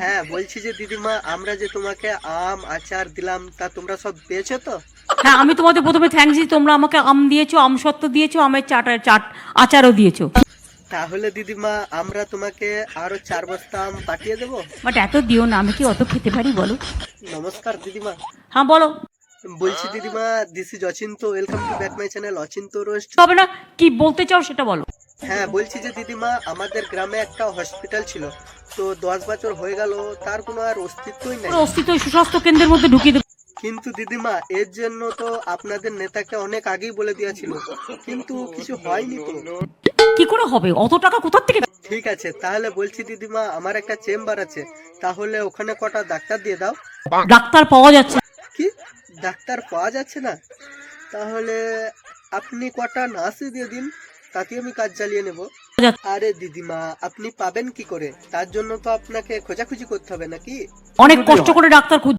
হ্যাঁ বলছি যে দিদিমা আমরা যে তোমাকে আম আচার দিলাম তা তোমরা সব পেয়েছ তো? হ্যাঁ আমি তোমাদের প্রথমে থ্যাঙ্কস দিই তোমরা আমাকে আম দিয়েছ আম সত্ত্ব দিয়েছ আমের চাট চাট আচারও দিয়েছ। তাহলে দিদিমা আমরা তোমাকে আরও চার বস্তা আম পাঠিয়ে দেবো? বাট এত দিও না আমি কি অত খেতে পারি বলো? নমস্কার দিদিমা। হ্যাঁ বলো। বলছি দিদিমা this is Achinta welcome to back my channel Achinta roast তবে না কি বলতে চাও সেটা বলো। হ্যাঁ বলছি যে দিদিমা আমাদের গ্রামে একটা হসপিটাল ছিল। তো দশ বছর হয়ে গেল তার কোনো আর অস্তিত্বই নাই। অস্তিত্ব সুস্বাস্থ্য কেন্দ্রের মধ্যে ঢুকিয়ে কিন্তু দিদিমা এর জন্য তো আপনাদের নেতাকে অনেক আগেই বলে দিয়েছিল। কিন্তু কিছু হয়নি তো। কি করে হবে? অত টাকা কোথার থেকে? ঠিক আছে তাহলে বলছি দিদিমা আমার একটা চেম্বার আছে। তাহলে ওখানে কটা ডাক্তার দিয়ে দাও। ডাক্তার পাওয়া যাচ্ছে। কি? ডাক্তার পাওয়া যাচ্ছে না? তাহলে আপনি কটা নার্সই দিয়ে দিন তাতে আমি কাজ চালিয়ে নেব। আরে দিদিমা আপনি পাবেন কি করে? তার জন্য তো আপনাকে খোঁজাখুঁজি করতে হবে নাকি? অনেক কষ্ট করে ডাক্তার খুঁজ